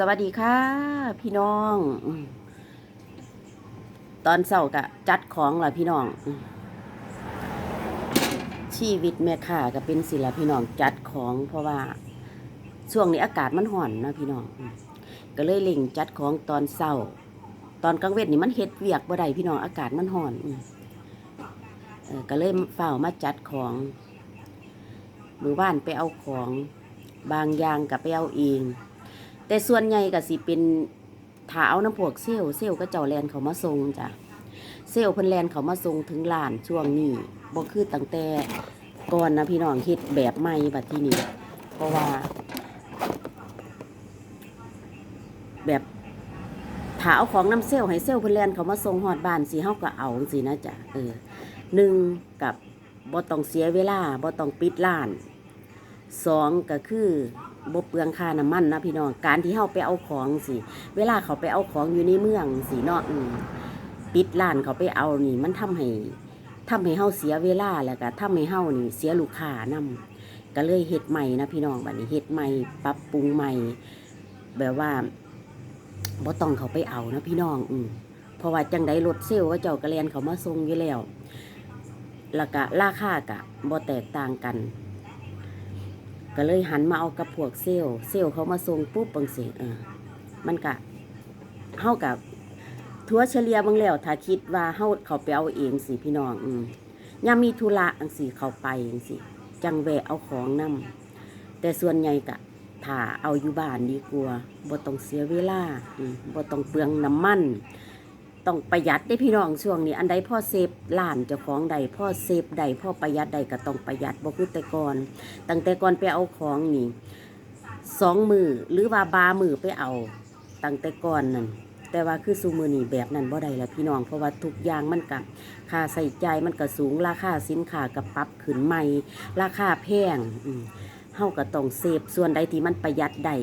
สวัสดีค่ะ พี่น้อง ตอนเช้ากะจัดของล่ะพี่น้อง ชีวิตแม่ค้าก็เป็นศิลพี่น้องจัดของ เพราะว่าช่วงนี้อากาศมันห่อนนะพี่น้อง ก็เลยเล่งจัดของตอนเช้าตอนกลางเวทนี่มันเฮ็ดเวียกบ่ได้พี่น้องอากาศมันห่อนก็เลยเฝ้ามาจัดของมือบ้านไปเอาของ บางอย่างกับไปเอาเอง แต่ส่วนใหญ่ก็สิเป็นถาเอาน้ำพวกเซลเซลก็เจ้าแลนเขามาส่งจ้ะเซลเพิ่นแลนเขามาส่งถึงร้านช่วงนี้บ่คือตั้งแต่ก่อนนะพี่น้องเฮ็ดแบบใหม่บัดที่นี้เพราะว่า แบบถาเอาของน้ำเซลให้เซลเพิ่นแลนเขามาส่งฮอดบ้านสิเฮาก็เอาสินะจ๊ะเออหนึ่งกับบ่ต้องเสียเวลาบ่ต้องปิดร้านสองก็คือ บ่เปลืองค่าน้ำมันนะพี่น้อง การที่เฮาไปเอาของสิ เวลาเขาไปเอาของอยู่ในเมืองสิเนาะปิดร้านเขาไปเอานี่ มันทำให้ทำให้เฮาเสียเวลาแล้วก็ทำให้เฮานี่เสียลูกค้านํก็เลยเฮ็ดใหม่นะพี่น้องบัดนี้เฮ็ดใหม่ปรับปรุงใหม่ แบบว่าบ่ต้องเขาไปเอานะพี่น้องอืเพราะว่าจังไดรถเซลลก็เจ้ากระเรียนเขามาส่งอยู่แล้วแล้วก็ราคากะบ่แตกต่างกัน ก็เลยหันมาเอากับพวกเซลล์เซลล์เขามาส่งปุ๊บบังสิเออมันกะเฮากับทัวเฉลี่ยบางแล้วถ้าคิดว่าเฮาเขาไปเอาเองสิพี่น้อง อืมยามมีธุระอังสิเขาไปอังสิจังแวะเอาของนํแต่ส่วนใหญ่กะถ้าเอาอยู่บ้านดีกว่าบ่ต้องเสียเวลาอืมบ่ต้องเปลืองน้ำมัน ต้องประหยัดได้พี่น้องช่วงนี้ อันใดพ่อเซฟล้านเจ้าของใดพ่อเซฟใดพ่อประหยัดใดก็ต้องประหยัดบ่คือแต่ก่อนตั้งแต่ก่อนไปเอาของนี่สองมือหรือว่าบามือไปเอาตั้งแต่ก่อนนั่นแต่ว่าคือซูมือนี่แบบนั้นบ่ได้ละพี่น้องเพราะว่าทุกอย่างมันกับค่าใส่ใจมันก็สูงราคาสินค้ากับปรับขึ้นใหม่ ราคาแพงอืม เฮาก็ต้องเซฟส่วนใดที่มันประหยัดได้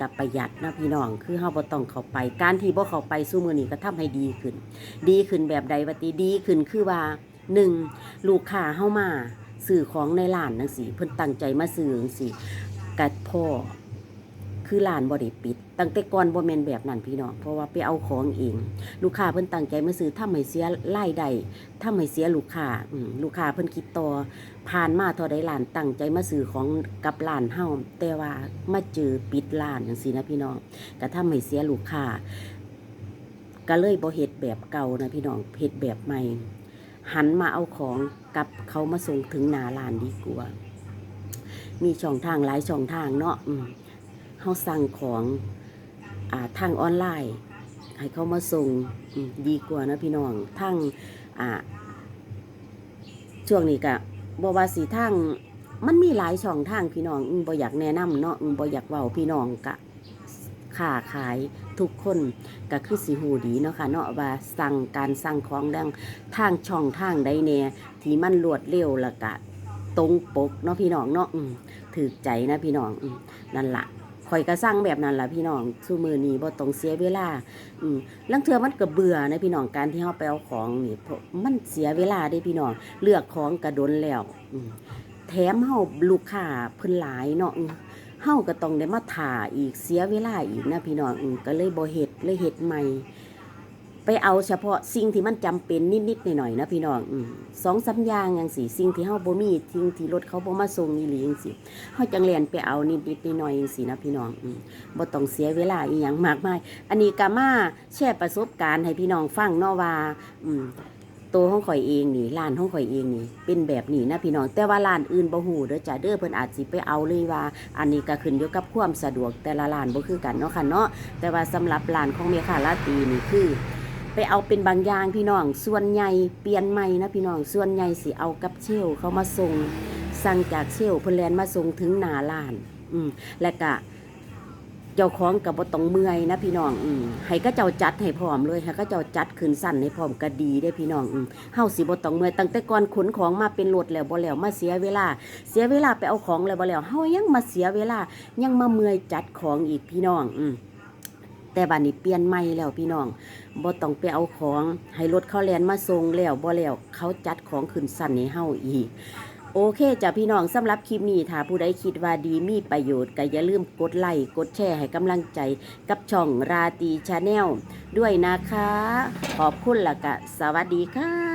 กับประหยัดนะพี่น้อง คือเฮาบ่ต้องเข้าไป การที่บ่เข้าไปสู้มือนี้ก็ทำให้ดีขึ้น ดีขึ้นแบบใดวัติดีขึ้นคือว่าหนึ่งลูกค้าเฮามาซื้อของในร้านจังซี่เพิ่นตั้งใจมาซื้อจังซี่กัดพ่อ คือร้านบ่ได้ปิด ตั้งแต่ก่อนบ่แมนแบบนั้นพี่น้องเพราะว่าไปเอาของเองลูกค้าเพิ่นตั้งใจมาซื้อทำให้เสียรายได้ทำให้เสียลูกค้าลูกค้าเพิ่นคิดต่อผ่านมาท่าใดร้านตั้งใจมาซื้อของกับร้านเฮาแต่ว่ามาเจอปิดร้านจังซี่นะพี่น้องก็ทำให้เสียลูกค้าก็เลยบ่เฮ็ดแบบเก่านะพี่น้องเฮ็ดแบบใหม่ หันมาเอาของกับเขามาส่งถึงหน้าร้านดีกว่า มีช่องทางหลายช่องทางเนาะอืม เฮาสั่งของอาทางออนไลน์ ให้เขามาส่งดีกว่านะพี่น้องทางช่วงนี้ก็บ่ว่าสิทางมันมีหลายช่องทางพี่น้องอืมบ่อยากแนะนำเนาะอืมบ่อยากเว้าพี่น้องกะค้าขายทุกคนก็คือสิหูดีเนาะค่ะเนาะว่าสั่งการสั่งของดังทางช่องทางใดแน่ที่มันรวดเร็วล้วก็ตรงปกเนาะพี่น้องเนาะถือใจนะพี่น้องนั่นละ ข่อยก็สั่งแบบนั้นล่ะพี่น้องสู้มือนี้บ่ต้องเสียเวลา อืมลังเทือมันก็เบื่อนะพี่น้องการที่เฮาไปเอาของนี่มันเสียเวลาได้พี่น้องเลือกของกระดนแล้วอืมแถมเฮาลูกค้าเพิ่นหลายเนาะเฮาก็ต้องได้มาถ่าอีกเสียเวลาอีกนะพี่น้องอก็เลยบ่เฮ็ดเลยเฮ็ดใหม่ ไปเอาเฉพาะสิ่งที่มันจำเป็นนิดๆหน่อยๆนะพี่น้องอสองสาอย่างจังซี่สิ่งที่เฮาบ่มีสิ่งที่รถเขาบ่มาส่งอีหลีจังซี่เฮาจังแล่นไปเอานิดๆหน่อยๆจังซี่นะพี่น้องอบ่ต้องเสียเวลาอีหยังมากมายอันนี้ก็มาแชร์ประสบการณ์ให้พี่น้องฟังเนาะว่า อืมตัวของข่อยเองนี่ร้านของข่อยเองนี่ เป็นแบบนี้นะพี่น้อง แต่ว่าร้านอื่นบ่ฮู้เด้อจ้ะเด้อเพิ่นอาจสิไปเอาเลยว่า อันนี้ก็ขึ้นอยู่กับความสะดวกแต่ละร้านบ่คือกันเนาะค่ะเนาะแต่ว่าสำหรับร้านของเมคาลาตีนี่คือ ไปเอาเป็นบางอย่างพี่น้อง ส่วนใหญ่เปลี่ยนใหม่นะพี่น้อง ส่วนใหญ่สิเอากับเชลเขามาส่ง สั่งจากเชลพิ่นแลนมาส่งถึงหนาร้าน อืม และก็เจ้าของกับบต้องเมื่อยนะพี่น้องอืมให้ก็เจ้าจัดให้พร้อมเลยให้ก็เจ้าจัดขึ้นสั้นให้พร้อมก็ดีได้พี่น้องอืมเฮาสิบ่ต้องเมื่อยตั้งแต่ก่อนขนของมาเป็นรถแล้วบ่แล้วมาเสียเวลา เสียเวลาไปเอาของแล้วบ่แล้วเฮายังมาเสียเวลายังมาเมื่อยจัดของอีกพี่น้องอืม แต่บัดนี้เปลี่ยนใหม่แล้วพี่น้องบ่ต้องไปเอาของให้รถเขาแลนมาส่งแล้วบ่แล้วเขาจัดของขึ้นสั่นให้เฮาอีกโอเคจ้ะพี่น้องสำหรับคลิปนี้ถ้าผู้ใดคิดว่าดีมีประโยชน์ก็อย่าลืมกดไลค์กดแชร์ให้กำลังใจกับช่องราตีชาแนลด้วยนะคะ ขอบคุณละกะ สวัสดีค่ะ